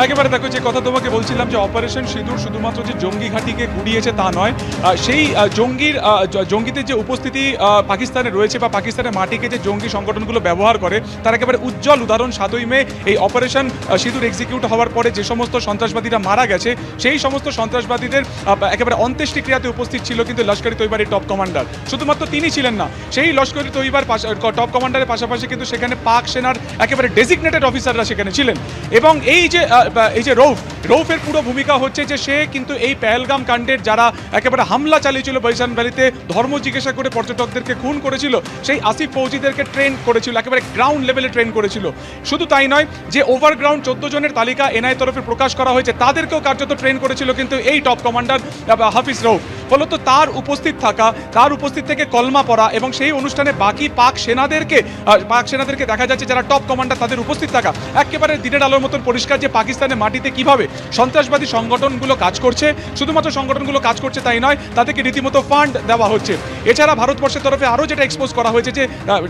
একেবারে দেখো যে কথা তোমাকে বলছিলাম যে অপারেশন সিঁদুর শুধুমাত্র যে জঙ্গি ঘাঁটিকে গুড়িয়েছে তা নয় সেই জঙ্গির জঙ্গিদের যে উপস্থিতি পাকিস্তানে রয়েছে বা পাকিস্তানের মাটিকে যে জঙ্গি সংগঠনগুলো ব্যবহার করে, তার একেবারে উজ্জ্বল উদাহরণ সাতই মে এই অপারেশন সিঁদুর এক্সিকিউট হওয়ার পরে যে সমস্ত সন্ত্রাসবাদীরা মারা গেছে, সেই সমস্ত সন্ত্রাসবাদীদের একেবারে অন্ত্যেষ্টিক্রিয়াতে উপস্থিত ছিল কিন্তু লস্করি তৈবারের টপ কমান্ডার শুধুমাত্র তিনি ছিলেন না, সেই লস্করি তৈবার টপ কমান্ডারের পাশাপাশি কিন্তু সেখানে পাক সেনার একেবারে ডেজিগনেটেড অফিসাররা সেখানে ছিলেন। এবং এই যে আহ, বা এই যে রৌফ রৌফের পুরো ভূমিকা হচ্ছে যে সে কিন্তু এই পেহেলগাম কাণ্ডের যারা একেবারে হামলা চালিয়েছিল বৈশান ভ্যালিতে, ধর্ম জিজ্ঞাসা করে পর্যটকদেরকে খুন করেছিল, সেই আসিফ ফৌজিদেরকে ট্রেন করেছিল, একেবারে গ্রাউন্ড লেভেলে ট্রেন করেছিল। শুধু তাই নয়, যে ওভারগ্রাউন্ড চোদ্দ জনের তালিকা এনআই তরফে প্রকাশ করা হয়েছে, তাদেরকেও কার্যত ট্রেন করেছিল কিন্তু এই টপ কমান্ডার হাফিজ রৌফ। ফলত তার উপস্থিত থাকা, তার উপস্থিত থেকে কলমা পড়া এবং সেই অনুষ্ঠানে বাকি পাক সেনাদেরকে পাক সেনাদেরকে দেখা যাচ্ছে যারা টপ কমান্ডার তাদের উপস্থিত থাকা, একেবারে দিনের আলোর মতন পরিষ্কার যে পাকিস্তানের মাটিতে কীভাবে সন্ত্রাসবাদী সংগঠনগুলো কাজ করছে, শুধুমাত্র সংগঠনগুলো কাজ করছে তাই নয়, তাদেরকে রীতিমতো ফান্ড দেওয়া হচ্ছে। এছাড়া ভারতবর্ষের তরফে আরও যেটা এক্সপোজ করা হয়েছে যে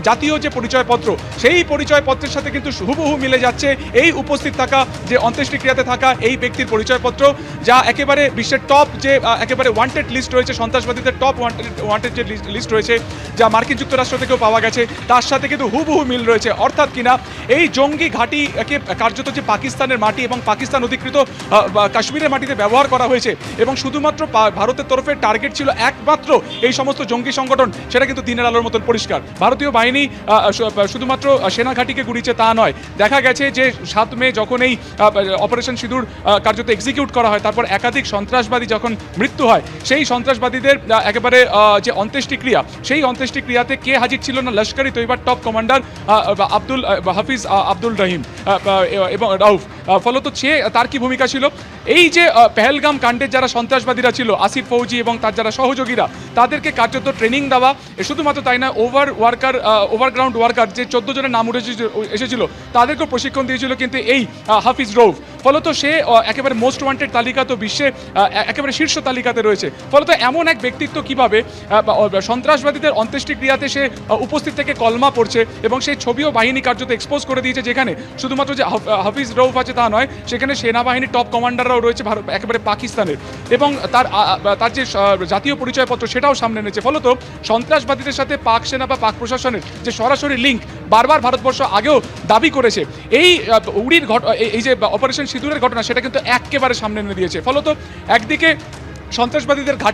জাতীয় যে পরিচয়পত্র, সেই পরিচয়পত্রের সাথে কিন্তু হুবহু মিলে যাচ্ছে এই উপস্থিত থাকা, যে অন্ত্যেষ্টিক্রিয়াতে থাকা এই ব্যক্তির পরিচয়পত্র, যা একেবারে বিশ্বের টপ যে একেবারে ওয়ান্টেড লিস্ট রয়েছে, সন্ত্রাসবাদীদের টপ ওয়ান্টেড ওয়ান্টেড যে লিস্ট রয়েছে, যা মার্কিন যুক্তরাষ্ট্র থেকেও পাওয়া গেছে, তার সাথে কিন্তু হুবহু মিল রয়েছে। অর্থাৎ কিনা, এই জঙ্গি ঘাঁটিকে কার্যত যে পাকিস্তানের মাটি এবং পাকিস্তান অধিকৃত কাশ্মীরের মাটিতে ব্যবহার করা হয়েছে এবং শুধুমাত্র ভারতের তরফে টার্গেট ছিল একমাত্র এই সমস্ত জঙ্গি সংগঠন, সেটা কিন্তু দিনের আলোর মতন পরিষ্কার। ভারতীয় বাহিনী শুধুমাত্র সেনা ঘাঁটিকে গুড়িয়েছে তা নয়, দেখা গেছে যে সাত মে যখন এই অপারেশন সিঁদুর কার্যত এক্সিকিউট করা হয়, তারপর একাধিক সন্ত্রাসবাদী যখন মৃত্যু হয়, সেই সন্ত্রাসবাদীদের একেবারে যে অন্ত্যেষ্টিক্রিয়া, সেই অন্ত্যেষ্টিক্রিয়াতে কে হাজির ছিল না লস্করি তৈবার টপ কমান্ডার আব্দুল হাফিজ আব্দুল রহিম এবং রাউফ। ফলত সে তার কি ভূমিকা ছিল? এই যে পেহেলগাম কাণ্ডের যারা সন্ত্রাসবাদীরা ছিল, আসিফ ফৌজি এবং তার যারা সহযোগীরা, তাদেরকে কার্যত ট্রেনিং দেওয়া শুধুমাত্র তাই না ওভার ওয়ার্কার ওভারগ্রাউন্ড ওয়ার্কার যে চোদ্দ জনের নাম উঠে এসেছিল- এসেছিল, তাদেরকেও প্রশিক্ষণ দিয়েছিল কিন্তু এই হাফিজ রৌফ। ফলত সে একেবারে মোস্ট ওয়ান্টেড তালিকা তো বিশ্বে একেবারে শীর্ষ তালিকাতে রয়েছে। ফলত এমন এক ব্যক্তিত্ব কীভাবে সন্ত্রাসবাদীদের অন্ত্যেষ্টিক্রিয়াতে সে উপস্থিত থেকে কলমা পড়ছে এবং সেই ছবিও বাহিনী কার্যত এক্সপোজ করে দিয়েছে যেখানে শুধুমাত্র যে হাফ- হাফিজ রৌফ আছে তা নয়, সেখানে সেনাবাহিনীর টপ কমান্ডাররাও রয়েছে ভারত, একেবারে পাকিস্তানের। এবং তার তার যে জাতীয় পরিচয়পত্র সেটাও সামনে এনেছে। ফলত সন্ত্রাসবাদীদের সাথে পাক সেনা বা পাক প্রশাসনের যে সরাসরি লিঙ্ক বারবার ভারতবর্ষ আগেও দাবি করেছে। এই উড়ির ঘট এই যে অপারেশন সিঁদুরের ঘটনা সেটা কিন্তু একেবারে সামনে এনে দিয়েছে। ফলত একদিকে সন্ত্রাসবাদীদের ঘাট